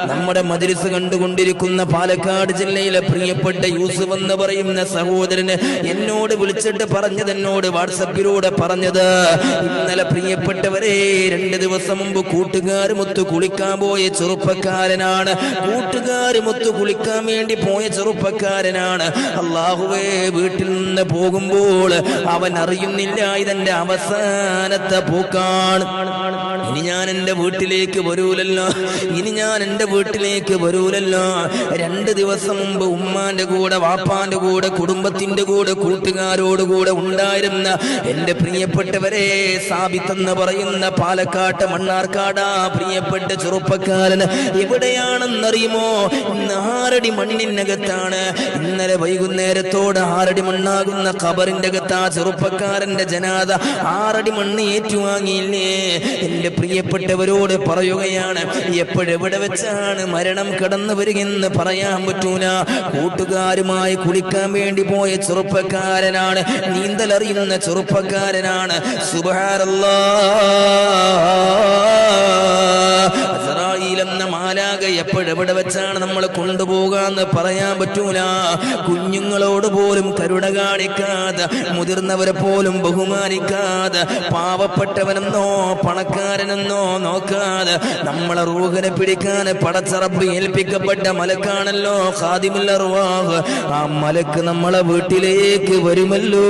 നമ്മുടെ മജിലിസ് കണ്ടുകൊണ്ടിരിക്കുന്ന പാലക്കാട് ജില്ലയിലെ പ്രിയപ്പെട്ട യൂസുഫ് എന്ന് പറയുന്ന സഹോദരന് എന്നോട് വിളിച്ചിട്ട് പറഞ്ഞത് എന്നോട് വാട്സപ്പിലൂടെ പറഞ്ഞത് ഇന്നലെ പ്രിയപ്പെട്ടവരെ രണ്ട് ദിവസം മുമ്പ് കൂട്ടുകാരുമൊത്ത് കുളിക്കാൻ പോയ ചെറുപ്പക്കാരനാണ്. കൂട്ടുകാരുമൊത്ത് കുളിക്കാൻ വേണ്ടി പോയ ചെറുപ്പക്കാരനാണ്. അള്ളാഹുവേ വീട്ടിൽ നിന്ന് പോകുമ്പോൾ അവൻ അറിയുന്നില്ല ഇതെന്റെ അവസാനത്തെ പൂക്കാണ്. ഇനി ഞാൻ എന്റെ വീട്ടിലേക്ക് വരൂലല്ലോ. ഇനി ഞാൻ എന്റെ വീട്ടിലേക്ക് വരൂലല്ലോ. രണ്ട് ദിവസം മുമ്പ് ഉമ്മാന്റെ കൂടെ വാപ്പാന്റെ കൂടെ കുടുംബത്തിന്റെ കൂടെ കൂട്ടുകാരോട് കൂടെ ഉണ്ടായിരുന്ന എന്റെ പ്രിയപ്പെട്ടവരെ സാബിത്തെന്ന് പറയുന്ന പാലക്കാട്ട് മണ്ണാർക്കാടാ പ്രിയപ്പെട്ട ചെറുപ്പക്കാരന് എവിടെയാണെന്നറിയുമോ? ഇന്ന് ആറടി മണ്ണിനകത്താണ്. ഇന്നലെ വൈകുന്നേരത്തോട് ആരടി മണ്ണാകുന്ന ഖബറിന്റെ അകത്ത് ആ ചെറുപ്പക്കാരന്റെ ജനാഥ ആറടി മണ്ണ് ഏറ്റുവാങ്ങിയില്ലേ? എന്റെ പ്രിയപ്പെട്ടവരോട് പറയുകയാണ് എപ്പോഴെവിടെ വെച്ചാണ് മരണം കടന്നു വരികയെന്ന് പറയാൻ പറ്റൂല. കൂട്ടുകാരുമായി കുളിക്കാൻ വേണ്ടി പോയ ചെറുപ്പക്കാരനാണ് നീന്തലറിയുന്ന ചെറുപ്പക്കാരനാണ്. സുബാരല്ലാ എന്ന മാലാക എപ്പോഴെവിടെ വെച്ചാണ് നമ്മൾ കൊണ്ടുപോകാന്ന് പറയാൻ പറ്റൂല. കുഞ്ഞുങ്ങളോട് പോലും കരുണ കാണിക്കാതെ മുതിർന്നവരെ പോലും ബഹുമാനിക്കാതെ പാവപ്പെട്ടവനെന്നോ പണക്കാരനെന്നോ നോക്കാതെ നമ്മളെ റൂഹനെ പിടിക്കാൻ പടച്ചറപ്പ് ഏൽപ്പിക്കപ്പെട്ട മലക്കാണല്ലോ ഖാദിമുല്ല റുവാഹ് ആ മലക്ക് നമ്മളെ വീട്ടിലേക്ക് വരുമല്ലോ.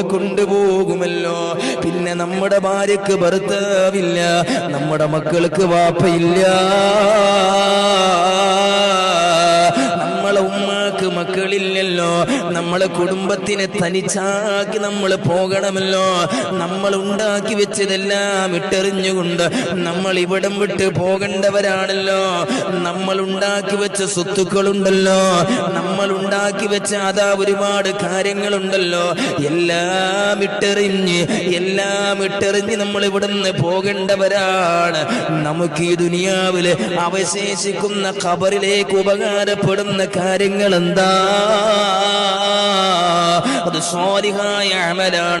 കൊണ്ടുപോകുമല്ലോ. പിന്നെ നമ്മുടെ ഭാര്യക്ക് ഭർത്താവില്ല നമ്മുടെ മക്കൾക്ക് വാപ്പയില്ല. നമ്മളെ മക്കളില്ലല്ലോ. നമ്മളെ കുടുംബത്തിനെ തനിച്ചാക്കി നമ്മൾ പോകണമല്ലോ. നമ്മൾ ഉണ്ടാക്കി വെച്ചതെല്ലാം ഇട്ടെറിഞ്ഞുകൊണ്ട് നമ്മൾ ഇവിടം വിട്ട് പോകേണ്ടവരാണല്ലോ. നമ്മൾ ഉണ്ടാക്കി വെച്ച സ്വത്തുക്കളുണ്ടല്ലോ. ഉണ്ടാക്കി വെച്ച അതാ ഒരുപാട് കാര്യങ്ങളുണ്ടല്ലോ. എല്ലാം ഇട്ടെറിഞ്ഞ് എല്ലാം ഇട്ടെറിഞ്ഞ് നമ്മൾ ഇവിടുന്ന് പോകേണ്ടവരാണ്. നമുക്ക് ഈ ദുനിയാവിൽ അവശേഷിക്കുന്ന ഖബറിലേക്ക് ഉപകാരപ്പെടുന്ന കാര്യങ്ങൾ എന്താ അത് സ്വാരിഹായ അമലാണ്.